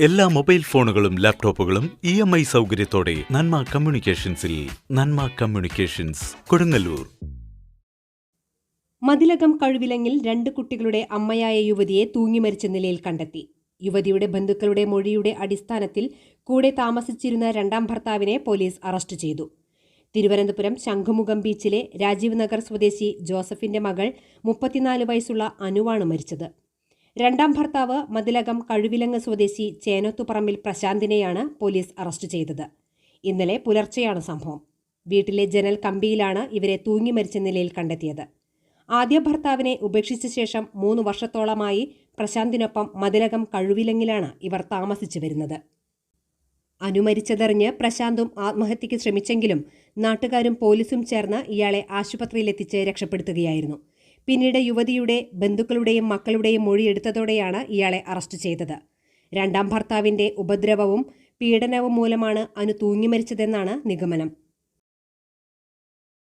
എല്ലാ മൊബൈൽ ഫോണുകളും ലാപ്ടോപ്പുകളും ഇ എം ഐ സൗകര്യത്തോടെ നന്മ കമ്മ്യൂണിക്കേഷൻസിൽ നന്മ കമ്മ്യൂണിക്കേഷൻസ് കൊടുങ്ങല്ലൂർ. മതിലകം കഴിവിലങ്ങിൽ രണ്ട് കുട്ടികളുടെ അമ്മയായ യുവതിയെ തൂങ്ങിമരിച്ച നിലയിൽ കണ്ടെത്തി. യുവതിയുടെ ബന്ധുക്കളുടെ മൊഴിയുടെ അടിസ്ഥാനത്തിൽ കൂടെ താമസിച്ചിരുന്ന രണ്ടാം ഭർത്താവിനെ പോലീസ് അറസ്റ്റ് ചെയ്തു. തിരുവനന്തപുരം ശംഖുമുഖം ബീച്ചിലെ രാജീവ് നഗർ സ്വദേശി ജോസഫിന്റെ മകൾ മുപ്പത്തിനാല് വയസ്സുള്ള അനുവാണ് മരിച്ചത്. രണ്ടാം ഭർത്താവ് മതിലകം കഴിവിലങ്ങ് സ്വദേശി ചേനോത്തുപറമ്പിൽ പ്രശാന്തിനെയാണ് പോലീസ് അറസ്റ്റ് ചെയ്തത്. ഇന്നലെ പുലർച്ചെയാണ് സംഭവം. വീട്ടിലെ ജനൽ കമ്പിയിലാണ് ഇവരെ തൂങ്ങി മരിച്ച നിലയിൽ കണ്ടെത്തിയത്. ആദ്യ ഭർത്താവിനെ ഉപേക്ഷിച്ച ശേഷം മൂന്ന് വർഷത്തോളമായി പ്രശാന്തിനൊപ്പം മതിലകം കഴിവിലങ്ങിലാണ് ഇവർ താമസിച്ചു വരുന്നത്. അനുമരിച്ചതറിഞ്ഞ് പ്രശാന്തും ആത്മഹത്യയ്ക്ക് ശ്രമിച്ചെങ്കിലും നാട്ടുകാരും പോലീസും ചേർന്ന് ഇയാളെ ആശുപത്രിയിലെത്തിച്ച് രക്ഷപ്പെടുത്തുകയായിരുന്നു. പിന്നീട് യുവതിയുടെ ബന്ധുക്കളുടെയും മക്കളുടെയും മൊഴിയെടുത്തതോടെയാണ് ഇയാളെ അറസ്റ്റ് ചെയ്തത്. രണ്ടാം ഭർത്താവിന്റെ ഉപദ്രവവും പീഡനവും മൂലമാണ് അനു തൂങ്ങിമരിച്ചതെന്നാണ് നിഗമനം.